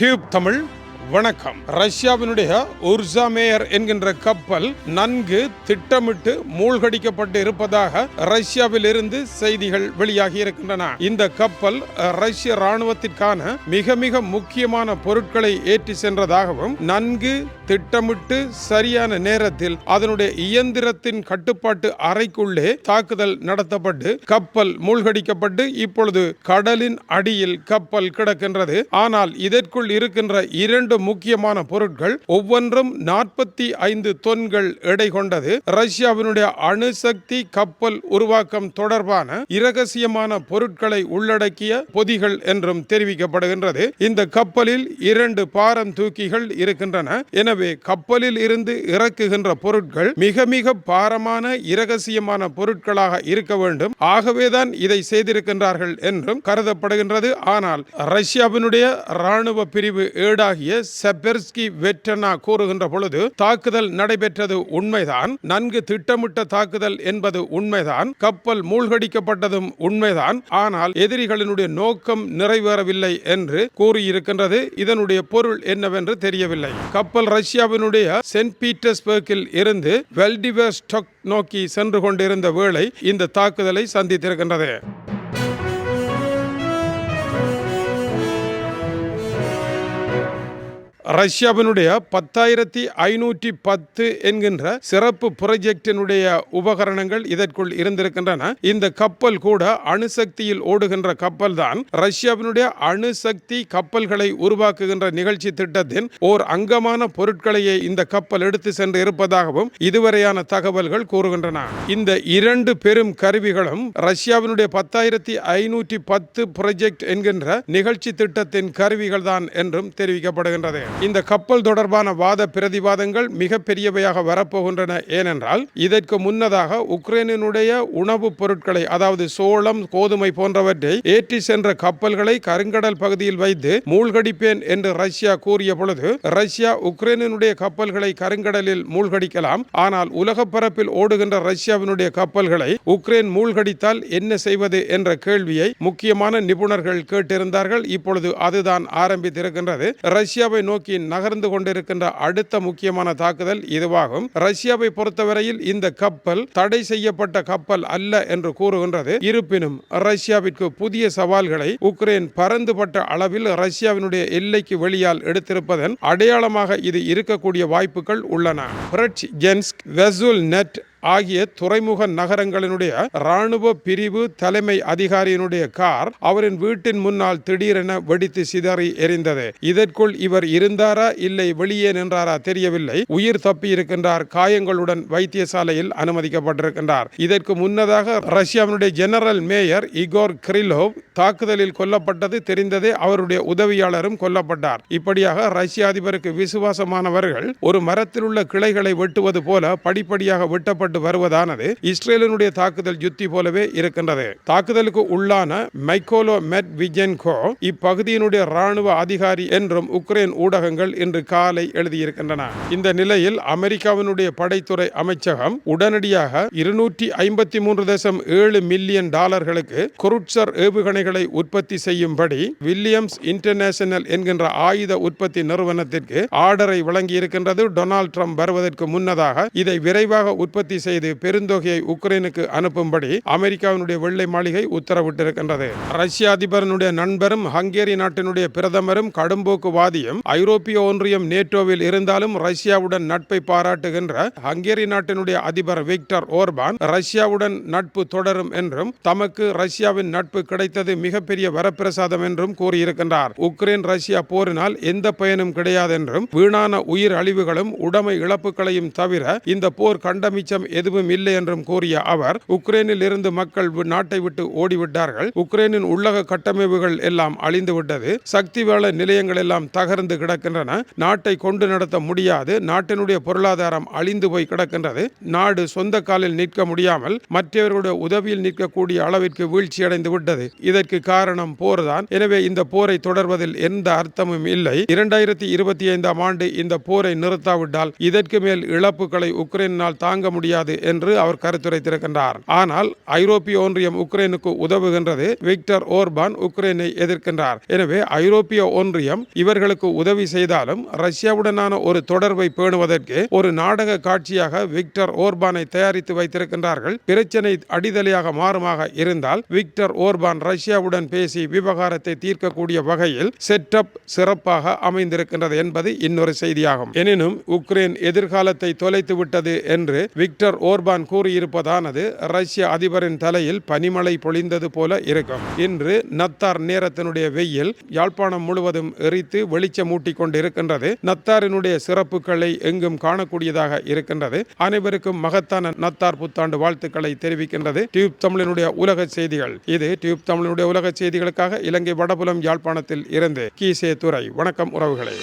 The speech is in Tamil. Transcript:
டியூப் தமிழ் வணக்கம். ரஷ்யாவினுடைய உர்சா மேயர் என்கின்ற கப்பல் நன்கு திட்டமிட்டு மூழ்கடிக்கப்பட்டு இருப்பதாக ரஷ்யாவில் இருந்து செய்திகள் வெளியாகி இருக்கின்றன. இந்த கப்பல் ரஷ்ய ராணுவத்திற்கான மிக மிக முக்கியமான பொருட்களை ஏற்றி சென்றதாகவும் நன்கு திட்டமிட்டு சரியான நேரத்தில் அதனுடைய இயந்திரத்தின் கட்டுப்பாட்டு அறைக்குள்ளே தாக்குதல் நடத்தப்பட்டு கப்பல் மூழ்கடிக்கப்பட்டு இப்பொழுது கடலின் அடியில் கப்பல் கிடக்கின்றது. ஆனால் இதற்குள் இருக்கின்ற இரண்டு முக்கியமான பொருட்கள் ஒவ்வொன்றும் நாற்பத்தி ஐந்து தொன்கள் எடை கொண்டது. ரஷ்யாவினுடைய அணுசக்தி கப்பல் உருவாக்கம் தொடர்பான இரகசியமான பொருட்களை உள்ளடக்கிய பொதிகள் என்றும் தெரிவிக்கப்படுகின்றது. இந்த கப்பலில் இரண்டு பாரம் தூக்கிகள் இருக்கின்றன. எனவே கப்பலில் இருந்து இறக்குகின்ற பொருட்கள் மிக மிக பாரமான இரகசியமான பொருட்களாக இருக்க வேண்டும். ஆகவேதான் இதை செய்திருக்கின்றார்கள் என்றும் கருதப்படுகின்றது. ஆனால் ரஷ்யாவினுடைய ராணுவ பிரிவு ஏடாகிய செபெர்ஸ்கி வெட்டனா கூறுகின்ற பொழுது தாக்குதல் நடைபெற்றது உண்மைதான். நன்கு திட்டமிட்ட தாக்குதல் என்பது உண்மைதான். கப்பல் மூழ்கடிக்கப்பட்டதும் உண்மைதான். ஆனால் எதிரிகளினுடைய நோக்கம் நிறைவேறவில்லை என்று கூறியிருக்கின்றது. இதனுடைய பொருள் என்னவென்று தெரியவில்லை. கப்பல் ரஷ்யாவினுடைய சென்ட் பீட்டர்ஸ்பர்க்கில் இருந்து வெல்டிவர்ஸ்டொக் நோக்கி சென்று கொண்டிருந்த வேளை இந்த தாக்குதலை சந்தித்திருக்கின்றது. ரஷ்யாவினுடைய பத்தாயிரத்தி ஐநூற்றி பத்து என்கின்ற சிறப்பு புரொஜெக்டினுடைய உபகரணங்கள் இதற்குள் இருந்திருக்கின்றன. இந்த கப்பல் கூட அணுசக்தியில் ஓடுகின்ற கப்பல் தான் ரஷ்யாவினுடைய அணுசக்தி கப்பல்களை உருவாக்குகின்ற நிகழ்ச்சி திட்டத்தின் ஓர் அங்கமான பொருட்களையே இந்த கப்பல் எடுத்து சென்று இருப்பதாகவும் இதுவரையான தகவல்கள் கூறுகின்றன. இந்த இரண்டு பெரும் கருவிகளும் ரஷ்யாவினுடைய பத்தாயிரத்தி ஐநூற்றி பத்து புரொஜெக்ட் என்கின்ற நிகழ்ச்சி திட்டத்தின் கருவிகள் தான் என்றும் தெரிவிக்கப்படுகின்றது. இந்த கப்பல் தொடர்பான வாத பிரதிவாதங்கள் மிக பெரியவையாக வரப்போகின்றன. ஏனென்றால் இதற்கு முன்னதாக உக்ரைனினுடைய உணவுப் பொருட்களை அதாவது சோளம் கோதுமை போன்றவற்றை ஏற்றி சென்ற கப்பல்களை கருங்கடல் பகுதியில் வைத்து மூழ்கடிப்பேன் என்று ரஷ்யா கூறிய பொழுது ரஷ்யா உக்ரைனினுடைய கப்பல்களை கருங்கடலில் மூழ்கடிக்கலாம். ஆனால் உலக பரப்பில் ஓடுகின்ற ரஷ்யாவினுடைய கப்பல்களை உக்ரைன் மூழ்கடித்தால் என்ன செய்வது என்ற கேள்வியை முக்கியமான நிபுணர்கள் கேட்டிருந்தார்கள். இப்பொழுது அதுதான் ஆரம்பித்திருக்கின்றது. ரஷ்யாவை நோக்கி நகர்ந்து கொண்டிருக்கின்ற அடுத்த முக்கியமான தாக்குதல் இதுவாகும். ரஷ்யாவை பொறுத்தவரையில் இந்த கப்பல் தடை செய்யப்பட்ட கப்பல் அல்ல என்று கூறுகின்றது. இருப்பினும் ரஷ்யாவிற்கு புதிய சவால்களை உக்ரைன் பரந்துபட்ட அளவில் ரஷ்யாவினுடைய எல்லைக்கு வெளியால் எடுத்திருப்பதன் அடையாளமாக இது இருக்கக்கூடிய வாய்ப்புகள் உள்ளன. பிரெட் ஜென்ஸ்க் வெசுல் நெட் ஆகிய துறைமுக நகரங்களினுடைய ராணுவ பிரிவு தலைமை அதிகாரியினுடைய கார் அவரின் வீட்டின் முன்னால் திடீரென வெடித்து சிதறி எரிந்தது. இதற்குள் இவர் இருந்தாரா இல்லை வெளியே நின்றாரா தெரியவில்லை. உயிர் தப்பி இருக்கின்றார் காயங்களுடன் வைத்தியசாலையில் அனுமதிக்கப்பட்டிருக்கின்றார். இதற்கு முன்னதாக ரஷ்யாவினுடைய ஜெனரல் மேயர் இகோர் கிரிலோவ் தாக்குதலில் கொல்லப்பட்டது தெரிந்ததே அவருடைய உதவியாளரும் கொல்லப்பட்டார். இப்படியாக ரஷ்ய அதிபருக்கு விசுவாசமானவர்கள் ஒரு மரத்தில் உள்ள கிளைகளை வெட்டுவது போல படிப்படியாக வெட்டப்பட்டு வருவதானது இஸ்ரேலினுடைய தாக்குதல் யுத்தி போலவே இருக்கின்றது. தாக்குதலுக்கு உள்ளான மைக்கோலோ மெட் விஜென்கோ இப்பகுதியினுடைய ராணுவ அதிகாரி என்றும் உக்ரைன் ஊடகங்கள் இன்று காலை எழுதியிருக்கின்றன. இந்த நிலையில் அமெரிக்காவினுடைய படைத்துறை அமைச்சகம் உடனடியாக இருநூற்றி ஐம்பத்தி மூன்று தசம் ஏழு மில்லியன் டாலர்களுக்கு குருட்சர் ஏவுகணைகளை உற்பத்தி செய்யும்படி வில்லியம்ஸ் இன்டர்நேஷனல் என்கின்ற ஆயுத உற்பத்தி நிறுவனத்திற்கு ஆர்டரை வழங்கி இருக்கின்றது டொனால்ட் ட்ரம்ப் வருவதற்கு முன்னதாக இதை விரைவாக உற்பத்தி செய்து பெருந்தொகையை உக்ரைனுக்கு அனுப்பும்படி அமெரிக்காவினுடைய வெள்ளை மாளிகை உத்தரவிட்டிருக்கின்றது. ரஷ்ய அதிபரனுடைய நண்பரும் ஹங்கேரி நாட்டினுடைய பிரதமரும் கடும்போக்குவாதியும் ஐரோப்பிய ஒன்றியம் நேட்டோவில் இருந்தாலும் ரஷ்யாவுடன் நட்பை பாராட்டுகின்ற ஹங்கேரி நாட்டினுடைய அதிபர் விக்டர் ஓர்பான் ரஷ்யாவுடன் நட்பு தொடரும் என்றும் தமக்கு ரஷ்யாவின் நட்பு கிடைத்தது மிகப்பெரிய வரப்பிரசாதம் என்றும் கூறியிருக்கின்றார். உக்ரைன் ரஷ்யா போரினால் எந்த பயனும் கிடையாது என்றும் வீணான உயிர் அழிவுகளும் உடைமை இழப்புகளையும் தவிர இந்த போர் கண்டமிச்சம் எதுவும் இல்லை என்றும் கூறிய அவர் உக்ரைனில் இருந்து மக்கள் நாட்டை விட்டு ஓடிவிட்டார்கள். உக்ரைனின் உள்ளக கட்டமைப்புகள் எல்லாம் அழிந்து விட்டது. சக்தி வேள நிலையங்கள் எல்லாம் தகர்ந்து கிடக்கின்றன. நாட்டை கொண்டு நடத்த முடியாது. நாட்டினுடைய பொருளாதாரம் அழிந்து போய் கிடக்கின்றது. நாடு சொந்த காலில் நிற்க முடியாமல் மற்றவர்களுடைய உதவியில் நிற்கக்கூடிய அளவிற்கு வீழ்ச்சி அடைந்து விட்டது. இதற்கு காரணம் போர்தான். எனவே இந்த போரை தொடர்வதில் எந்த அர்த்தமும் இல்லை. இரண்டாயிரத்தி இருபத்தி ஐந்தாம் ஆண்டு இந்த போரை நிறுத்தாவிட்டால் இதற்கு மேல் இழப்புகளை உக்ரைனால் தாங்க முடியாது. முடியாது என்று அவர் கருத்துரைத்திருக்கின்றார் ஆனால் ஐரோப்பிய ஒன்றியம் உக்ரைனுக்கு உதவுகின்றது விக்டர் ஓர்பான் உக்ரைனை எதிர்க்கின்றார். எனவே ஐரோப்பிய ஒன்றியம் இவர்களுக்கு உதவி செய்தாலும் ரஷ்யாவுடனான ஒரு தொடர்பை பேணுவதற்கு ஒரு நாடக காட்சியாக விக்டர் ஓர்பானை தயாரித்து வைத்திருக்கின்றார்கள். பிரச்சனை அடிதலையாக மாறுமாக இருந்தால் விக்டர் ஓர்பான் ரஷ்யாவுடன் பேசி விவகாரத்தை தீர்க்கக்கூடிய வகையில் செட்டப் சிறப்பாக அமைந்திருக்கின்றது என்பது இன்னொரு செய்தியாகும். எனினும் உக்ரைன் எதிர்காலத்தை தொலைத்து விட்டது என்று விக்டர் ஓர்பான் கூறியிருப்பதானது ரஷ்ய அதிபரின் தலையில் பனிமழை பொழிந்தது போல இருக்கும். இன்று நத்தார் நேரத்தினுடைய வெயில் யாழ்ப்பாணம் முழுவதும் எரித்து வெளிச்சமூட்டி கொண்டு நத்தாரினுடைய சிறப்புகளை எங்கும் காணக்கூடியதாக இருக்கின்றது. அனைவருக்கும் மகத்தான நத்தார் புத்தாண்டு வாழ்த்துக்களை தெரிவிக்கின்றது. டியூப் தமிழனுடைய உலக செய்திகள். இது டியூப் தமிழனுடைய உலக செய்திகளுக்காக இலங்கை வடபுலம் யாழ்ப்பாணத்தில் இருந்து கீசே துறை வணக்கம் உறவுகளே.